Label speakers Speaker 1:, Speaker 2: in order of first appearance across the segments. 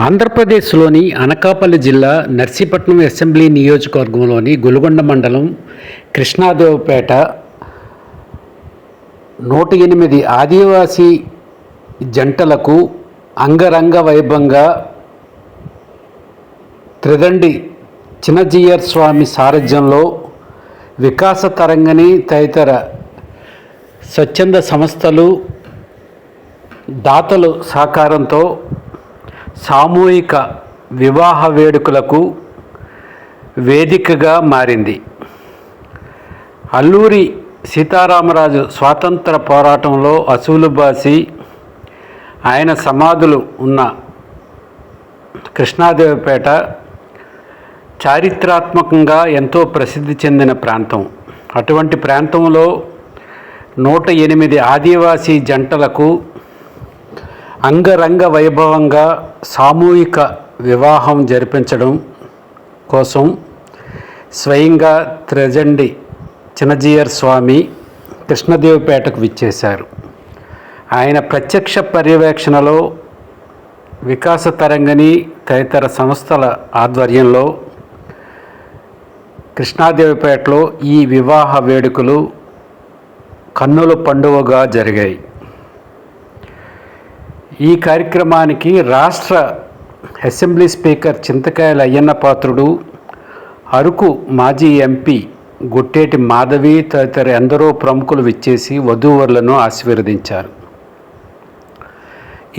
Speaker 1: ఆంధ్రప్రదేశ్లోని అనకాపల్లి జిల్లా నర్సీపట్నం అసెంబ్లీ నియోజకవర్గంలోని గులగొండ మండలం కృష్ణాదేవపేట నూట ఎనిమిది ఆదివాసీ జంటలకు అంగరంగ వైభవంగా త్రిదండి చిన్నజీయర్ స్వామి సారథ్యంలో వికాస తరంగని తదితర స్వచ్ఛంద సంస్థలు దాతలు సహకారంతో సామూహిక వివాహ వేడుకలకు వేదికగా మారింది. అల్లూరి సీతారామరాజు స్వాతంత్ర పోరాటంలో అసూలు బాసి ఆయన సమాధులు ఉన్న కృష్ణాదేవిపేట చారిత్రాత్మకంగా ఎంతో ప్రసిద్ధి చెందిన ప్రాంతం. అటువంటి ప్రాంతంలో నూట ఎనిమిది ఆదివాసీ జంటలకు అంగరంగ వైభవంగా సామూహిక వివాహం జరిపించడం కోసం స్వయంగా త్రెజండి చినజీయర్ స్వామి కృష్ణదేవిపేటకు విచ్చేశారు. ఆయన ప్రత్యక్ష పర్యవేక్షణలో వికాస తరంగని తదితర సంస్థల ఆధ్వర్యంలో కృష్ణాదేవిపేటలో ఈ వివాహ వేడుకలు కన్నుల పండువగా జరిగాయి. ఈ కార్యక్రమానికి రాష్ట్ర అసెంబ్లీ స్పీకర్ చింతకాయల అయ్యన్న పాత్రుడు అరకు మాజీ ఎంపీ గుట్టేటి మాధవి తదితర ఎందరో ప్రముఖులు విచ్చేసి వధూవరులను ఆశీర్వదించారు.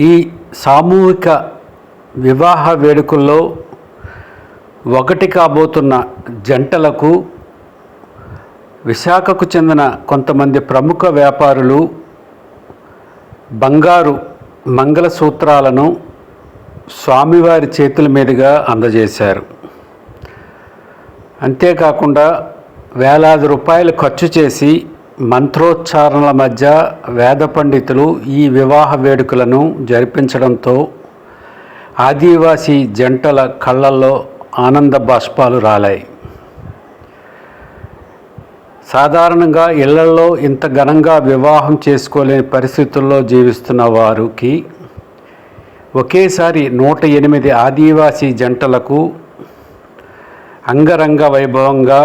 Speaker 1: ఈ సామూహిక వివాహ వేడుకల్లో ఒకటి కాబోతున్న జంటలకు విశాఖకు చెందిన కొంతమంది ప్రముఖ వ్యాపారులు బంగారు మంగళసూత్రాలను స్వామివారి చేతుల మీదుగా అందజేశారు. అంతేకాకుండా వేలాది రూపాయలు ఖర్చు చేసి మంత్రోచ్చారణల మధ్య వేద పండితులు ఈ వివాహ వేడుకలను జరిపించడంతో ఆదివాసీ జంటల కళ్ళల్లో ఆనంద బాష్పాలు రాలాయి. సాధారణంగా ఇళ్ళలో ఇంత ఘనంగా వివాహం చేసుకోలేని పరిస్థితుల్లో జీవిస్తున్న వారికి ఒకేసారి నూట ఎనిమిది ఆదివాసీ జంటలకు అంగరంగ వైభవంగా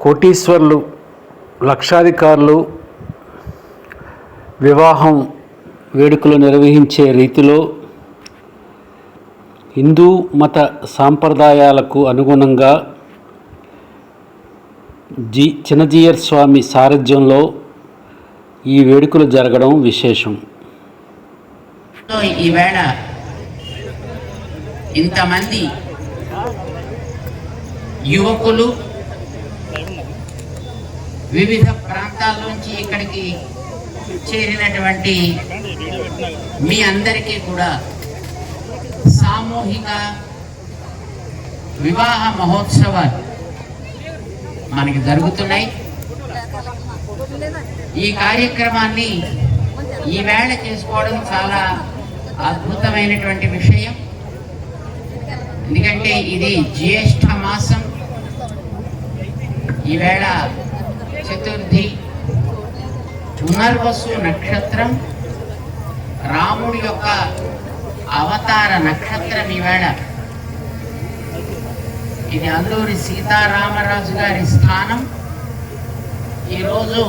Speaker 1: కోటీశ్వర్లు లక్షాధికారులు వివాహం వేడుకలు నిర్వహించే రీతిలో హిందూ మత సాంప్రదాయాలకు అనుగుణంగా జి చిన్నజీయర్ స్వామి సారథ్యంలో ఈ వేడుకలు జరగడం విశేషం.
Speaker 2: ఈవేళ ఇంతమంది యువకులు వివిధ ప్రాంతాల నుంచి ఇక్కడికి చేరినటువంటి మీ అందరికీ కూడా సామూహిక వివాహ మహోత్సవాలు మనకి జరుగుతున్నాయి. ఈ కార్యక్రమాన్ని ఈవేళ చేసుకోవడం చాలా అద్భుతమైనటువంటి విషయం. ఎందుకంటే ఇది జ్యేష్ఠ మాసం. ఈవేళ చతుర్థి పునర్వసు నక్షత్రం. రాముడి యొక్క అవతార నక్షత్రం ఈవేళ ఇది అల్లూరి సీతారామరాజు గారి స్థానం. ఈరోజు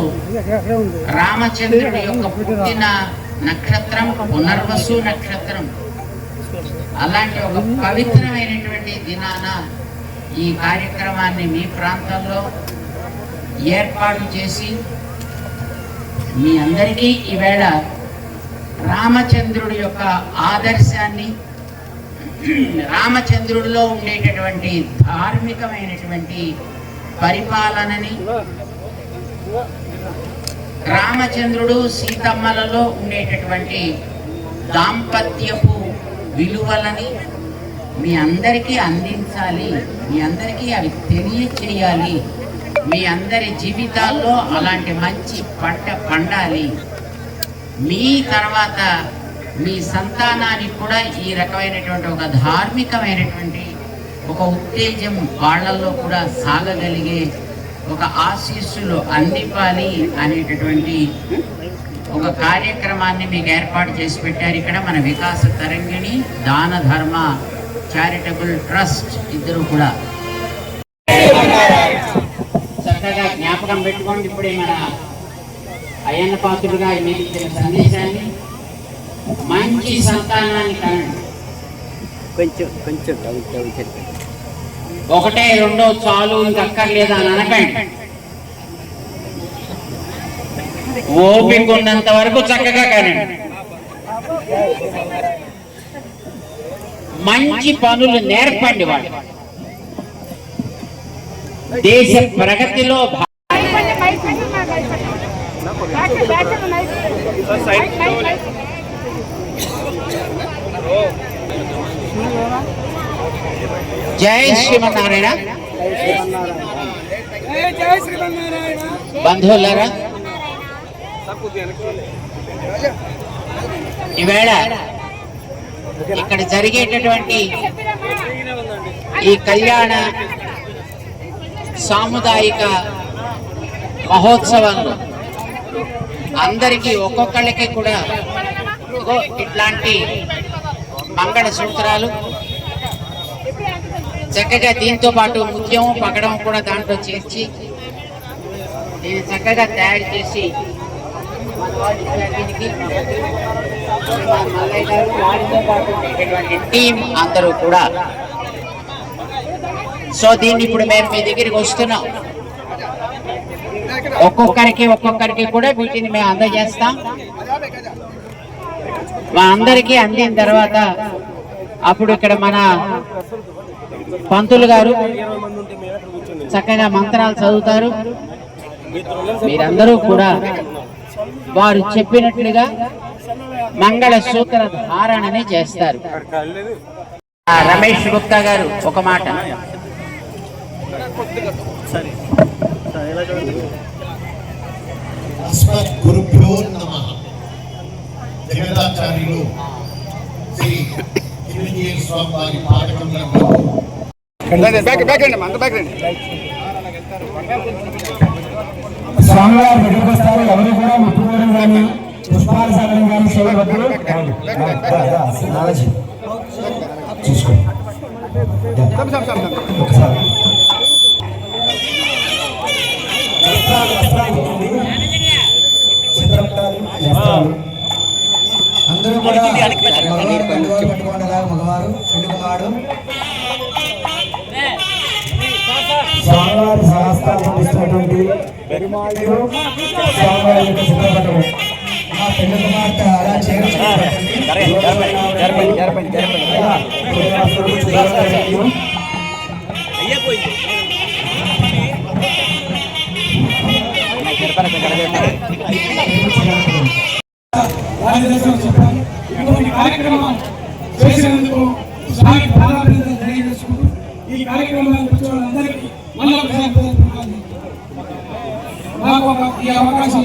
Speaker 2: రామచంద్రుడి యొక్క పుట్టిన నక్షత్రం పునర్వసు నక్షత్రం. అలాంటి ఒక పవిత్రమైనటువంటి దినాన ఈ కార్యక్రమాన్ని మీ ప్రాంతంలో ఏర్పాటు చేసి మీ అందరికీ ఈవేళ రామచంద్రుడి యొక్క ఆదర్శాన్ని రామచంద్రుడిలో ఉండేటటువంటి ధార్మికమైనటువంటి పరిపాలనని రామచంద్రుడు సీతమ్మలలో ఉండేటటువంటి దాంపత్యపు విలువలని మీ అందరికీ అందించాలి. మీ అందరికీ అవి తెలియచేయాలి. మీ అందరి జీవితాల్లో అలాంటి మంచి పంట పండాలి. మీ తర్వాత మీ సంతానానికి కూడా ఈ రకమైనటువంటి ఒక ధార్మికమైనటువంటి ఒక ఉత్తేజం వాళ్ళల్లో కూడా సాగగలిగే ఒక ఆశీస్సులు అందిపాలి అనేటటువంటి ఒక కార్యక్రమాన్ని మీకు ఏర్పాటు చేసి పెట్టారు. ఇక్కడ మన వికాస తరంగిణి దాన ధర్మ చారిటబుల్ ట్రస్ట్ ఇద్దరు కూడా. చక్కగా జ్ఞాపకం పెట్టుకోండి ఇప్పుడే మన అయ్యన్న పాత్రుడుగా మీకు ఇచ్చిన సందేశాన్ని. మంచి సంతానాన్ని కనండి
Speaker 3: కొంచెం కొంచెం డౌన్ డౌన్ చెప్పండి
Speaker 2: ఒకటే రెండో చాలు ఇంకక్కర్లేదా అని అనకండి. ఓపిక ఉన్నంత వరకు చక్కగా కనండి. మంచి పనులు నేర్పండి వాళ్ళు. దేశ ప్రగతిలో భా- జై శ్రీమన్నారాయణ. బంధువులారా ఈవేళ ఇక్కడ జరిగేటటువంటి ఈ కళ్యాణ సాముదాయిక మహోత్సవంలో అందరికీ ఒక్కొక్కళ్ళకి కూడా ఇట్లాంటి మంగళ సూత్రాలు. చక్కగా దీంతో పాటు ముత్యం పగడం కూడా దాంట్లో చేర్చి దీన్ని చక్కగా తయారు చేసి టీం అందరూ కూడా. సో దీన్ని ఇప్పుడు మేము మీ దగ్గరికి వస్తున్నాం. ఒక్కొక్కరికి ఒక్కొక్కరికి కూడా వీటిని మేము అందజేస్తాం. మా అందరికీ అందిన తర్వాత అప్పుడు ఇక్కడ మన పంతులు గారు చక్కగా మంత్రాలు చదువుతారు. మీరందరూ కూడా వారు చెప్పినట్లుగా మంగళ సూత్ర ధారణని చేస్తారు. ఆ, రమేష్ గుప్తా గారు ఒక మాట.
Speaker 4: గురుభ్యో నమ. జగదాచార్యులు శ్రీ చిరంజీవి స్వామి వారి
Speaker 5: స్వామివారి దగ్గరికి వస్తారు ఎవరు కూడా ముట్టుకోవడం కానీ పుష్పాలు కానీ చేయవద్దు. చూసుకో. అందరూ కూడా మగవారు పట్టుకోండి అలాగే మగవారు స్వామివారి యొక్క చిత్రపటం. ఆ పెళ్ళి కుమార్తె అలా
Speaker 6: కార్యక్రమం చేసినందుకు స్వామి పాదాభినందనలు తెలియజేసుకుంటూ ఈ కార్యక్రమానికి వచ్చిన వాళ్ళందరికీ మళ్ళీ ఒకసారి నాకు ఒక ఈ అవకాశం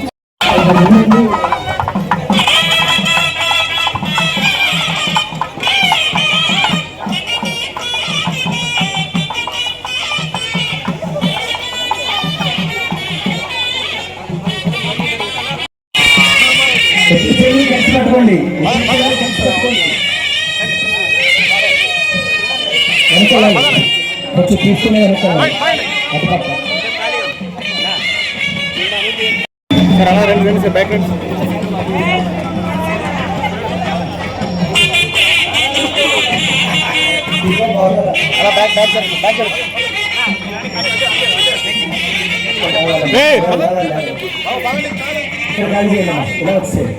Speaker 5: కలిసి పట్టుకోండి
Speaker 7: ఏయ్
Speaker 5: ఇక్కడ ఖాళీ చేయండి అమ్మా. ఇలా వచ్చేయండి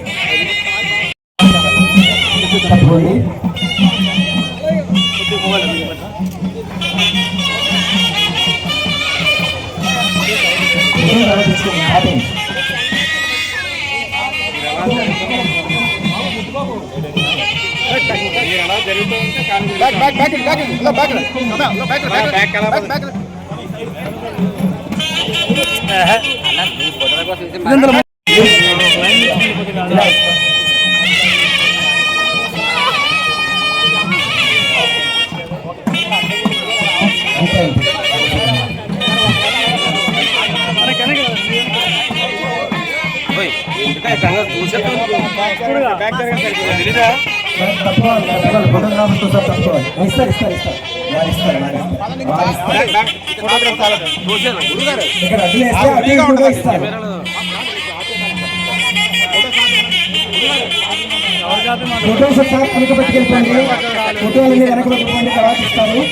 Speaker 5: పట్టుకోండి
Speaker 6: ఫోటోస్ సార్ వెనక పెట్టుకెళ్ళిపోండి ఫోటోలన్నీ వెనక పెట్టుకోండి తర్వాత ఇస్తారు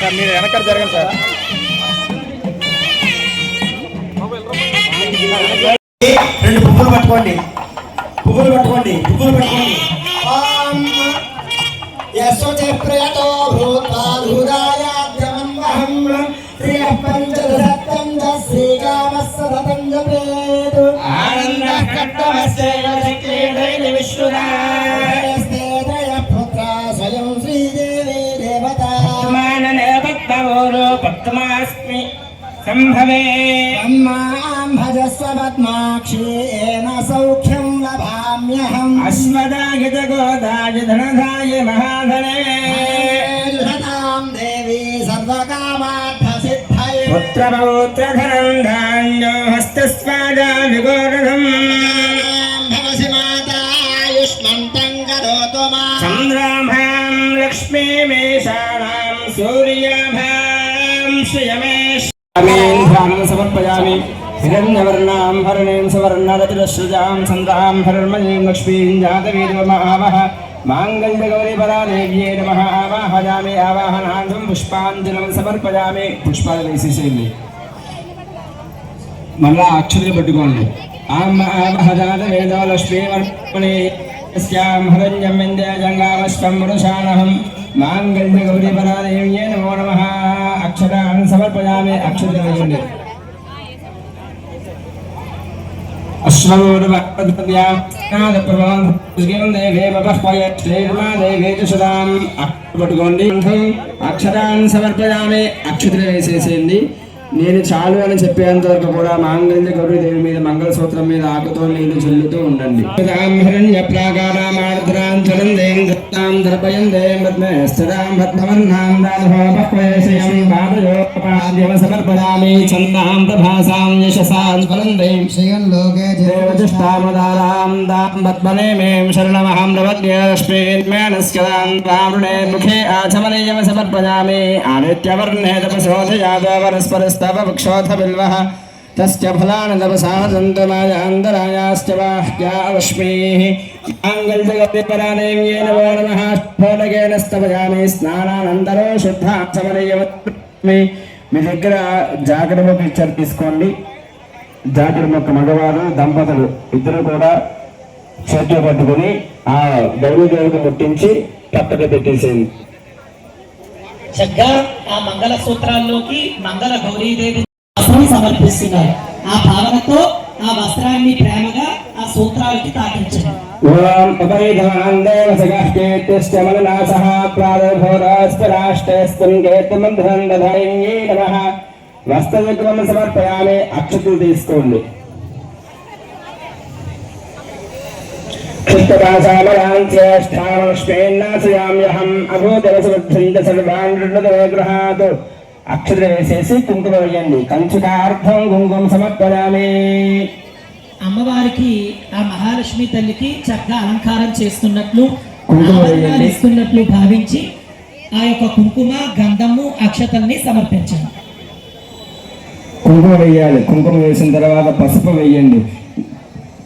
Speaker 8: సార్ మీరు వెనకాల జరగండి సార్
Speaker 6: రెండు పువ్వులు పట్టుకోండి. పువ్వులు పట్టుకోండి పువ్వులు పట్టుకోండి. సంభవే.
Speaker 9: स्वपद्माक्षेन सौख्यं लभाम्यहम्। अस्मदागितगोदागिधनधाय महाधने। लतां
Speaker 6: देवी सर्वकामार्थसिद्धये। पुत्रपौत्रधनं धान्यो
Speaker 9: हस्तस्वादाविगोरधम्। भवसि मातायुष्मन्तं करोतु
Speaker 6: मा। सन्द्राभां लक्ष्मीमेषाणां सूर्याभां
Speaker 9: श्रियमेष। समर्पयामि। కరోతు हरणें
Speaker 6: చంద్రాభాం లక్ష్మీమేషాణాం సూర్యాభాం శ్రియమేష్యామీంద్రాణం సమర్పయామి హిరణ్యవర్ణాం హరణీం సువర్ణరతిరశ్రుజాం చంద్రాం హరణమయీం లక్ష్మీం జాతవీర్వమావహ మాంగళ్యగౌరీపరాదేవ్యే నమః ఆవాహయామి ఆవాహనార్థం పుష్పాంజలం సమర్పయామి పుష్పాలు వేసేసేయండి మళ్ళా అక్షరులు పట్టుకోండి. ఆమ ఆవహజాత వేదో లక్ష్మీ వర్మణి హరణ్యం విందే పురుషానహం మాంగళ్య నమో నమః. అక్షరాన్ని సమర్పయామి. అక్షరం వేయండి పట్టుకోండి అక్షరాన్ని సమర్పయామి అక్షతులు వేసేసేయండి నేను చాలు అని చెప్పేంత వరకు కూడా మాంగళ్య గౌరీదేవి మీద మంగళసూత్రం మీద ఆకుతో నీళ్ళు చల్లుతూ ఉండండి. దేం దత్తాం దర్పయం దేం పాదయోపాద్యమ సమర్పయామి చందాం ప్రభాసాం యశసాం ఫలం దేం. దేవతిష్టామదారాం దాం పద్మనేమేం శరణమహం ప్రవద్యస్మేన్మేనస్కదాం రావణే ముఖే ఆచమనీయమ సమర్పయామి ఆదిత్యవర్ణే తపసోధయాద వనస్పరస్తవ వృక్షోధ బిల్వः तस्य फलानि तपसा सन्तमायान्तरायाश्च बाह्या रश्मीः माङ्गल्यगतिपरादेव्ये नमो नमः स्फोटकेन स्तवयामि స్నానానంతరో శుద్ధ సమనీయమి మీ దగ్గర జాగ్రత్త పిక్చర్ తీసుకోండి జాతర మొక్క మగవారు దంపతులు ఇద్దరు కూడా చేతిలో పట్టుకుని ఆ గౌరీదేవికి ముట్టించి పక్కన పెట్టేసేయండి
Speaker 10: చక్కగా ఆ మంగళ సూత్రాల్లోకి మంగళ గౌరీదేవి వస్త్రం సమర్పిస్తున్నారు. ఆ భావనతో ఆ వస్త్రాన్ని ప్రేమగా ఆ సూత్రాలకి తాకించండి.
Speaker 6: ఓం ఉపైధాన్ దేవసగఃకేత్యశ్చ మలనాసః ప్రాదర్భోరాస్పరాష్టేస్తం కేతమంధ్రం దధాయిన్యే నమః. వస్త్రవిగ్రహం సమర్పయామి అక్షతులు తీసుకోండి. క్షిప్తపాశామలాంచేష్టామలక్ష్మేన్నాశయామ్యహం అభూతరసవృద్ధంత సర్వాన్ విగ్రహాత్ అక్షతలు వేసేసి కుంకుమ వేయండి కంచుకార్థం కుంకుమ సమర్పయామి
Speaker 10: అమ్మవారికి ఆ మహాలక్ష్మి తల్లికి చక్కగా అలంకారం చేస్తున్నట్లు. ఇస్తున్నట్లు భావించి ఆ యొక్క కుంకుమ గంధము అక్షతల్ని సమర్పించండి
Speaker 6: కుంకుమ వేయాలి. కుంకుమ వేసిన తర్వాత పసుపు వేయండి.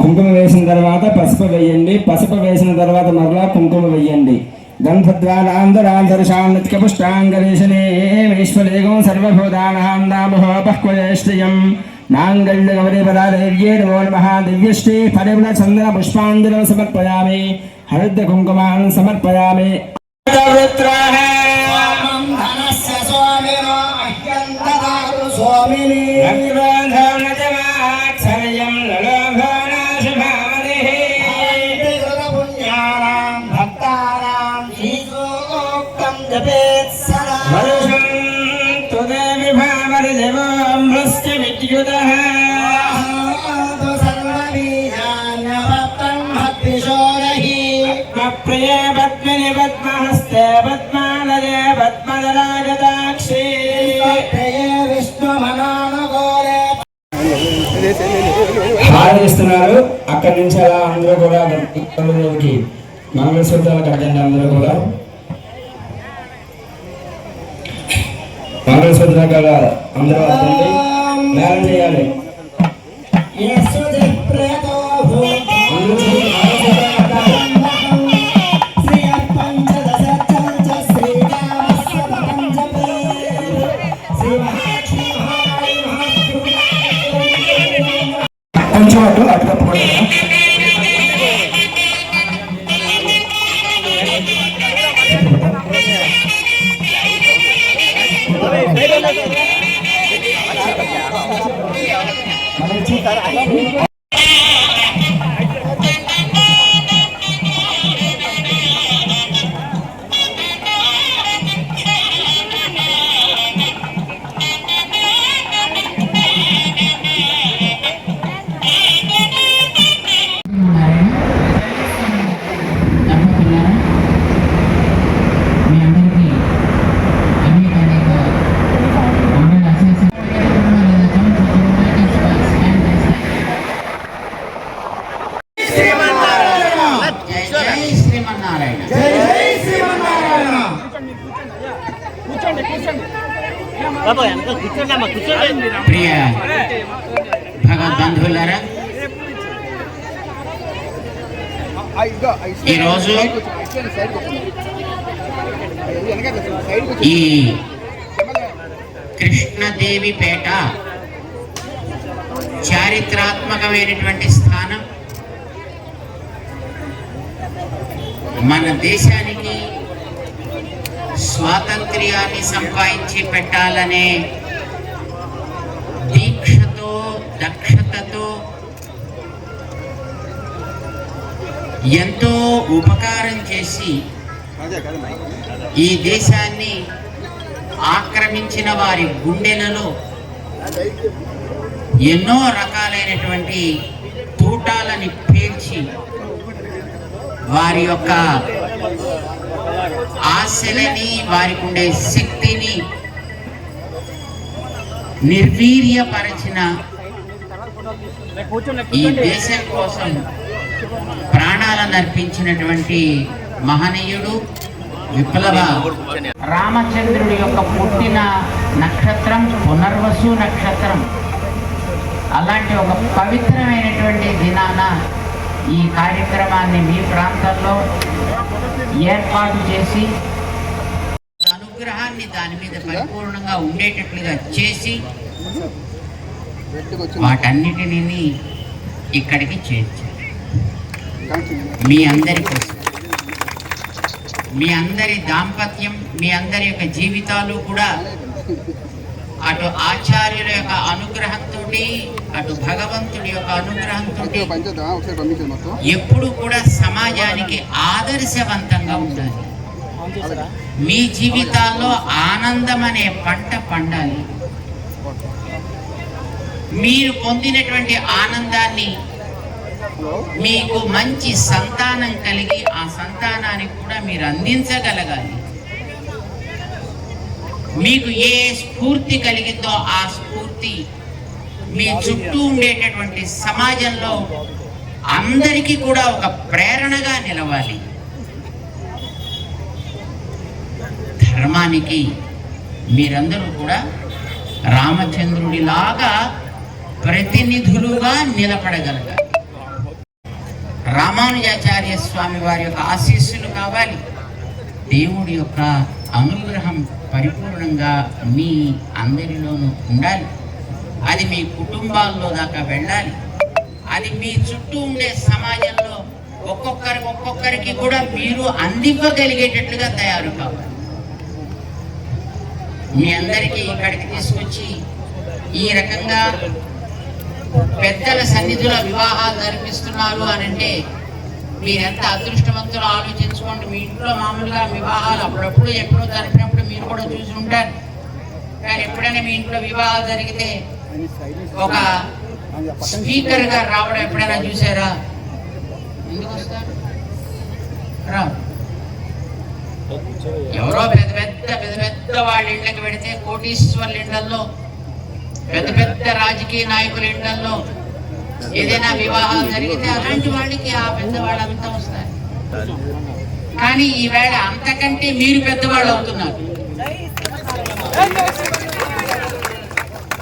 Speaker 6: కుంకుమ వేసిన తర్వాత పసుపు వేయండి. పసుపు వేసిన తర్వాత మరలా కుంకుమ వేయండి. గంధద్వారాంతరాంతర్షాన్నత్కపుష్టాంగరేషనే ఈశ్వరేగం సర్వభూతానాం దామోపహ్వయేష్టియం మాంగళ్యగౌరీపరాదేవ్యే నమో నమః పరిమళ చంద్ర పుష్పాంజలం సమర్పయామి హరిద్ర కుంకుమాన్ సమర్పయామి
Speaker 9: స్వామినో
Speaker 6: అక్కడి నుంచి అలా అందరూ కూడా గణపతికి మంగళసూత్రాలు కట్టండి అందరూ కూడా. మంగళసూత్రాలు కదా అందరూ వస్తుంది మేళం చేయాలి. కొంచెం అటు అటు తప్పకుండా
Speaker 2: মানে ঠিক আর బంధువులారా ఈరోజు ఈ కృష్ణదేవిపేట చారిత్రాత్మకమైనటువంటి స్థానం. మన దేశానికి స్వాతంత్ర్యాన్ని సంపాదించి పెట్టాలనే దక్షతతో ఎంతో ఉపకారం చేసి ఈ దేశాన్ని ఆక్రమించిన వారి గుండెలలో ఎన్నో రకాలైనటువంటి తూటాలని పేర్చి వారి యొక్క ఆశలని వారికి ఉండే శక్తిని నిర్వీర్యపరచిన ఈ దేశం కోసం ప్రాణాలను అర్పించినటువంటి మహనీయుడు విప్లవ రామచంద్రుడి యొక్క పుట్టిన నక్షత్రం పునర్వసు నక్షత్రం. అలాంటి ఒక పవిత్రమైనటువంటి దినాన ఈ కార్యక్రమాన్ని మీ ప్రాంతంలో ఏర్పాటు చేసి అనుగ్రహాన్ని దాని మీద పరిపూర్ణంగా ఉండేటట్లుగా చేసి వాటన్నిటిని ఇక్కడికి చేర్చారు. మీ అందరి కోసం. మీ అందరి దాంపత్యం మీ అందరి యొక్క జీవితాలు కూడా అటు ఆచార్యుల యొక్క అనుగ్రహంతో అటు భగవంతుడి యొక్క అనుగ్రహంతో ఎప్పుడు కూడా సమాజానికి ఆదర్శవంతంగా ఉండాలి. మీ జీవితాల్లో ఆనందం అనే పంట పండాలి. మీరు పొందినటువంటి ఆనందాన్ని మీకు మంచి సంతానం కలిగి ఆ సంతానానికి కూడా మీరు అందించగలగాలి. మీకు ఏ స్ఫూర్తి కలిగిందో ఆ స్ఫూర్తి మీ చుట్టూ ఉండేటటువంటి సమాజంలో అందరికీ కూడా ఒక ప్రేరణగా నిలవాలి. ధర్మానికి మీరందరూ కూడా రామచంద్రుడిలాగా ప్రతినిధులుగా నిలబడగలగాలి రామానుజాచార్య స్వామి వారి యొక్క ఆశీస్సులు కావాలి. దేవుడి యొక్క అనుగ్రహం పరిపూర్ణంగా మీ అందరిలోనూ ఉండాలి. అది మీ కుటుంబాల్లో దాకా వెళ్ళాలి. అది మీ చుట్టూ ఉండే సమాజంలో ఒక్కొక్కరి ఒక్కొక్కరికి కూడా మీరు అందివ్వగలిగేటట్లుగా తయారు కావాలి. మీ అందరికీ ఇక్కడికి తీసుకొచ్చి ఈ రకంగా పెద్దల సన్నిధిలో వివాహాలు జరిపిస్తున్నారు అని అంటే మీరెంత అదృష్టవంతులు ఆలోచించుకోండి. మీ ఇంట్లో మామూలుగా వివాహాలు అప్పుడప్పుడు ఎప్పుడో జరిపినప్పుడు మీరు కూడా చూసి ఉంటారు. కానీ ఎప్పుడైనా మీ ఇంట్లో వివాహాలు జరిగితే ఒక స్పీకర్ గారు రావడం ఎప్పుడైనా చూసారా? ఎందుకు వస్తారు? రావు. ఎవరో పెద్ద పెద్ద పెద్ద పెద్ద వాళ్ళ ఇళ్ళకి పెడితే కోటీశ్వర్ల ఇళ్ళలో పెద్ద పెద్ద రాజకీయ నాయకుల ఇళ్ళలో ఏదైనా వివాహం జరిగితే అలాంటి వాళ్ళకి ఆ పెద్దవాళ్ళు అంతా వస్తారు. కానీ ఈవేళ అంతకంటే మీరు పెద్దవాళ్ళు అవుతున్నారు.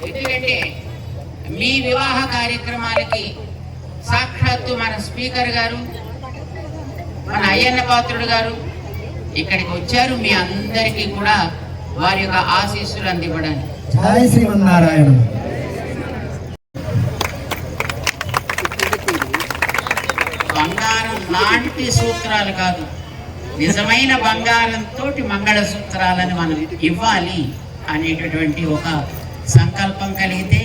Speaker 2: ఎందుకంటే మీ వివాహ కార్యక్రమాలకి సాక్షాత్తు మన స్పీకర్ గారు మన అయ్యన్న పాత్రుడు గారు ఇక్కడికి వచ్చారు. మీ అందరికీ కూడా వారి యొక్క ఆశీస్సులు అందివ్వడానికి.
Speaker 9: జై శ్రీమన్నారాయణ.
Speaker 2: బంగారం లాంటి సూత్రాలు కాదు. నిజమైన బంగారంతో మంగళ సూత్రాలను మనం ఇవ్వాలి అనేటటువంటి ఒక సంకల్పం కలిగితే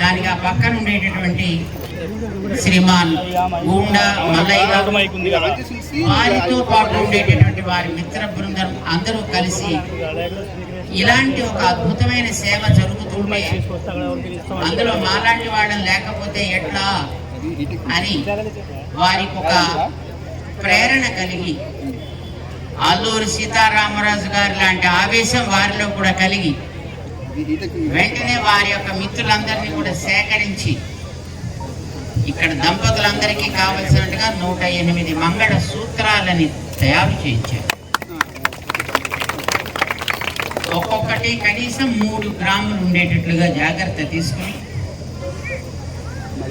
Speaker 2: దానికి ఆ పక్కన ఉండేటటువంటి శ్రీమాన్ గూండా మల్లయ్య వారితో పాటు ఉండేటటువంటి వారి మిత్ర బృందం అందరూ కలిసి ఇలాంటి ఒక అద్భుతమైన సేవ జరుగుతుంటే అందులో మాలాంటి వాళ్ళని లేకపోతే ఎట్లా అని వారికి ఒక ప్రేరణ కలిగి అల్లూరి సీతారామరాజు గారి లాంటి ఆవేశం వారిలో కూడా కలిగి వెంటనే వారి యొక్క మిత్రులందరినీ కూడా సేకరించి ఇక్కడ దంపతులందరికీ కావలసినట్టుగా నూట ఎనిమిది మంగళ సూత్రాలని తయారు చేయించారు. ఒక్కొక్కటి కనీసం మూడు గ్రాములు ఉండేటట్లుగా జాగ్రత్త తీసుకుని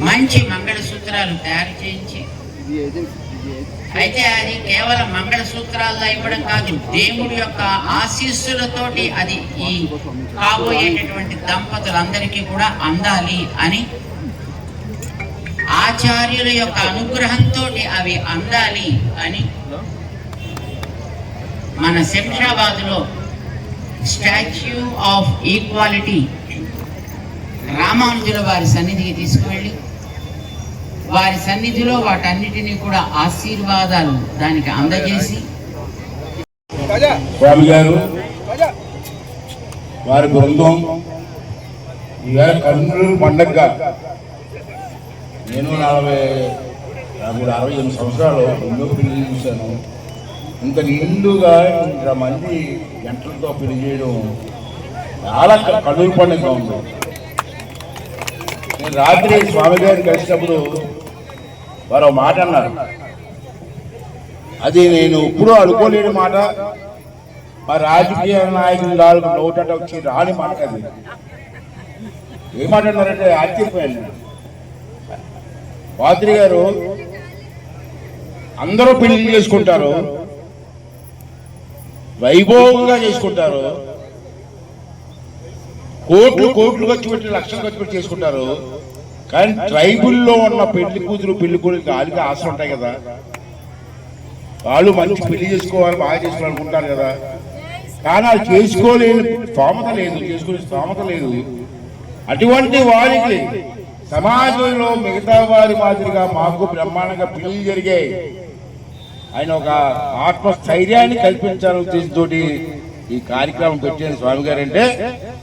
Speaker 2: మంచి మంగళసూత్రాలు తయారు చేయించి. అయితే అది కేవలం మంగళసూత్రాల్లో ఇవ్వడం కాదు దేవుడి యొక్క ఆశీస్సులతోటి అది ఈ కాబోయేటటువంటి దంపతులందరికీ కూడా అందాలి అని ఆచార్యుల యొక్క అనుగ్రహంతో అవి అందాలి అని మన శంషాబాద్లో స్టాచ్యూ ఆఫ్ ఈక్వాలిటీ రామానుజుల వారి సన్నిధికి తీసుకువెళ్ళి వారి సన్నిధిలో వాటన్నిటినీ కూడా ఆశీర్వాదాలు దానికి అందజేసి
Speaker 8: స్వామి గారు వారి బృందం ఇవాళ కర్నూలు పండగ నేను నలభై నాకు అరవై ఎనిమిది సంవత్సరాలు ఎన్నో పెళ్ళి చూశాను. ఇంత నిండుగా ఇంత మంది గంటలతో పెళ్ళి చేయడం చాలా కడుగు కన్నుల పండుగ ఉంది. నేను రాత్రి స్వామి గారిని కలిసినప్పుడు వారు మాట అన్నారు. అది నేను ఎప్పుడూ అనుకోలేని మాట. మా రాజకీయ నాయకులు నాలుగు నోటట వచ్చి రాని మాట అది. ఏమాటన్నారంటే ఆశ్చర్యపోయాను పాత్రి గారు అందరూ పెళ్ళి చేసుకుంటారు. వైభవంగా చేసుకుంటారు. కోట్లు కోట్లు ఖర్చు పెట్టి లక్షలు ఖర్చు పెట్టి చేసుకుంటారు. కానీ ట్రైబుల్లో ఉన్న పెళ్ళి కూతురు పెళ్ళి కొడుకు వాళ్ళకి ఆశ ఉంటాయి కదా. వాళ్ళు మంచి పెళ్ళి చేసుకోవాలి బాగా చేసుకోవాలనుకుంటారు కదా. కానీ అది చేసుకోలేని స్తోమత లేదు చేసుకునే స్తోమత లేదు. అటువంటి వారికి సమాజంలో మిగతా వారి మాదిరిగా మాకు బ్రహ్మాండంగా పెళ్ళి జరిగాయి. ఆయన ఒక ఆత్మస్థైర్యాన్ని కల్పించాలని ఉద్దేశంతో ఈ కార్యక్రమం పెట్టిన స్వామి గారు అంటే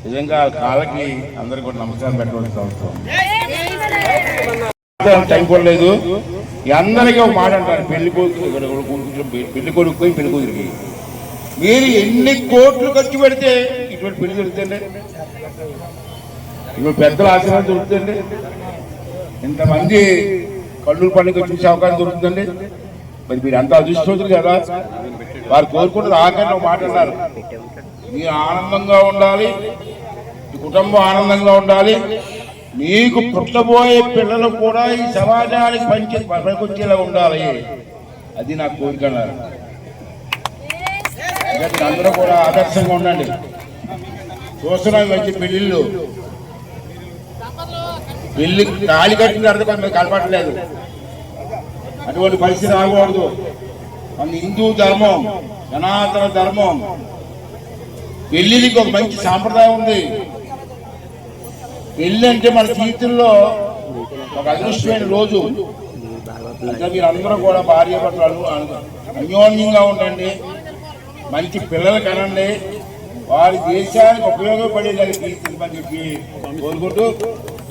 Speaker 8: నిజంగా కాళ్ళకి అందరికీ కూడా నమస్కారం పెట్టవలసిన అవసరం. టైం కూడా లేదు. అందరికీ ఒక మాట అంటారు పెళ్ళి కొడుకు పెళ్ళి కొడుకు పెళ్ళి కూతురికి. మీరు ఎన్ని కోట్లు ఖర్చు పెడితే ఇటువంటి పెళ్ళి దొరుకుతుంది ఇప్పుడు పెద్దల ఆశీర్వాదం దొరుకుతుంది ఇంతమంది కళ్ళు పండుగ చూసే అవకాశం దొరుకుతుంది మరి మీరు అంత అదృష్టవంతులు కదా? వారు కోరుకుంటున్న ఆఖరిని మాట్లాడారు మాట మీరు ఆనందంగా ఉండాలి మీ కుటుంబం ఆనందంగా ఉండాలి మీకు పుట్టబోయే పిల్లలు కూడా ఈ సమాజానికి పంచి పనికొచ్చేలా ఉండాలి. అది నా కోరిక అన్నారు. అందరూ కూడా ఆదర్శంగా ఉండండి. చూస్తున్నాం మంచి పెళ్ళిళ్ళు. పెళ్ళి తాళి కట్టిన తర్వాత కొంతమంది కలపట్లేదు అటువంటి పరిస్థితి రాకూడదు. మన హిందూ ధర్మం సనాతన ధర్మం పెళ్ళికి ఒక మంచి సాంప్రదాయం ఉంది. పెళ్ళి అంటే మన జీవితంలో ఒక అదృష్టమైన రోజు. అంటే మీరు అందరూ కూడా భార్య భర్తలు అన్యోన్యంగా ఉండండి. మంచి పిల్లలు కనండి. వారి దేశానికి ఉపయోగపడేదానికి తీర్చిందని చెప్పి కోరుకుంటూ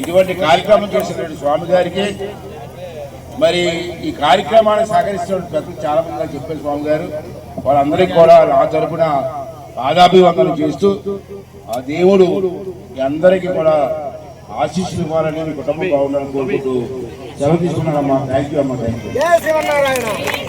Speaker 8: ఇటువంటి కార్యక్రమం చేసినటువంటి స్వామి గారికి మరి ఈ కార్యక్రమాన్ని సహకరిస్తున్న పెద్దలు చాలా మంది చెప్పారు స్వామి గారు. వాళ్ళందరికీ కూడా నా తరపున పాదాభివందనం చేస్తూ ఆ దేవుడు అందరికీ కూడా ఆశీస్సులు ఇవ్వాలని కుటుంబం బాగుండాలని కోరుకుంటూ సెలవు తీసుకున్నారమ్మా థ్యాంక్ యూ అమ్మా. Thank you